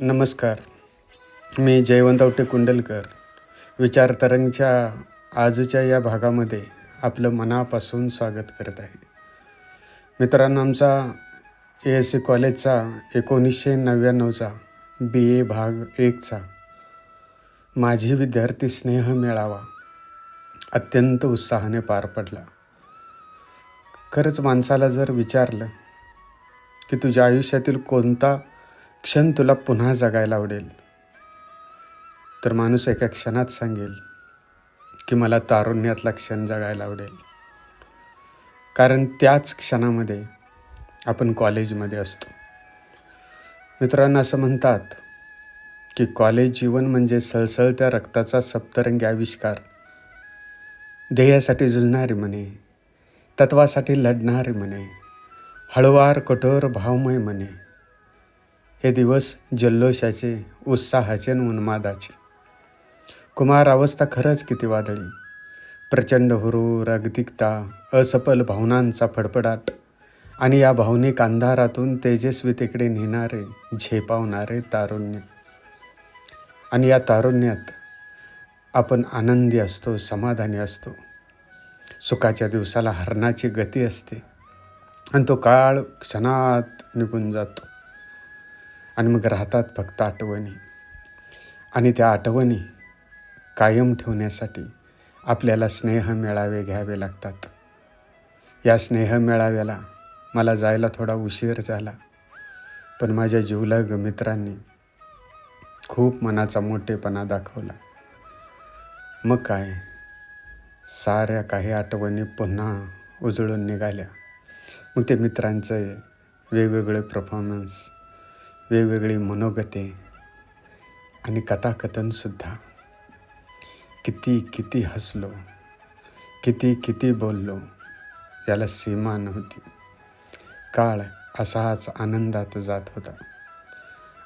नमस्कार. मी जयवंत आवटे कुंडलकर विचार तरंगच्या आजच्या या भागामध्ये आपलं मनापासून स्वागत करत आहे. मित्रांनो आमचा ए एस सी कॉलेजचा एकोणीसशे नव्याण्णवचा बी ए भाग एकचा माझी विद्यार्थी स्नेह मेळावा अत्यंत उत्साहाने पार पडला. खरंच माणसाला जर विचारलं की तुझ्या आयुष्यातील कोणता क्षण तुला पुन्हा जगायला आवडेल. तर माणूस एका क्षणात सांगेल की मला तारुण्यातला क्षण जगायला आवडेल. कारण त्याच क्षणामध्ये आपण कॉलेजमध्ये असतो. मित्रांनो असं म्हणतात की कॉलेज जीवन म्हणजे सळसळत्या रक्ताचा सप्तरंगी आविष्कार. ध्येयासाठी झुलणारी म्हणे तत्वासाठी लढणारी म्हणे हळवार कठोर भावमय म्हणे हे दिवस जल्लोषाचे उत्साहाचे आणि उन्मादाचे. कुमार अवस्था खरंच किती वादळी. प्रचंड हुरूर अगतिकता असफल भावनांचा फडफडाट आणि या भावनिक अंधारातून तेजस्वितेकडे नेणारे झेपावणारे तारुण्य. आणि या तारुण्यात आपण आनंदी असतो समाधानी असतो. सुखाच्या दिवसाला हरणाची गती असते आणि तो काळ क्षणात निघून जातो. आणि मग राहतात फक्त आठवणी. आणि त्या आठवणी कायम ठेवण्यासाठी आपल्याला स्नेह मेळावे घ्यावे लागतात. या स्नेह मेळाव्याला मला जायला थोडा उशीर झाला पण माझ्या जीवलग मित्रांनी खूप मनाचा मोठेपणा दाखवला. मग काय? साऱ्या काही आठवणी पुन्हा उजळून निघाल्या. मग ते मित्रांचे वेगवेगळे परफॉर्मन्स वेगवेगळी मनोगते आणि कथाकथनसुद्धा किती किती हसलो किती किती बोललो याला सीमा नव्हती. काळ असाच आनंदात जात होता.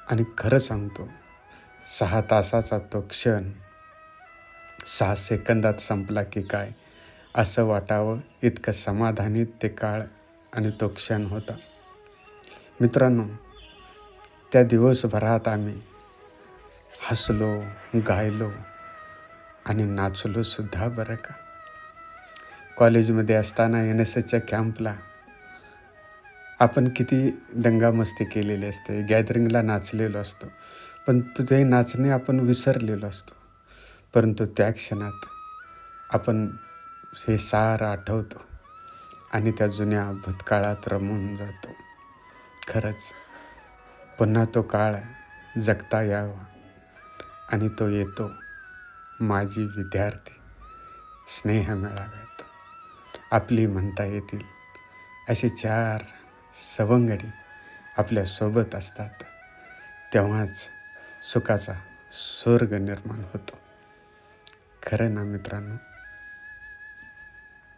आणि खरं सांगतो सहा तासाचा तो क्षण सहा सेकंदात संपला की काय असं वाटावं इतकं समाधानी ते काळ आणि तो क्षण होता. मित्रांनो त्या दिवसभरात आम्ही हसलो गायलो आणि नाचलोसुद्धा बरं का. कॉलेजमध्ये असताना एन एस एसच्या कॅम्पला आपण किती दंगामस्ती केलेली असते. गॅदरिंगला नाचलेलो असतो. पण ते नाचणे आपण विसरलेलो असतो. परंतु त्या क्षणात आपण हे सार आठवतो आणि त्या जुन्या भूतकाळात रमून जातो. खरंच पुन्हा तो काळ जगता यावा आणि तो येतो माझी विद्यार्थी. स्नेह मिळाव्यात. आपली म्हणता येतील असे चार सवंगडी आपल्यासोबत असतात. तेव्हाच सुखाचा स्वर्ग निर्माण होतो. खरं ना मित्रांनो?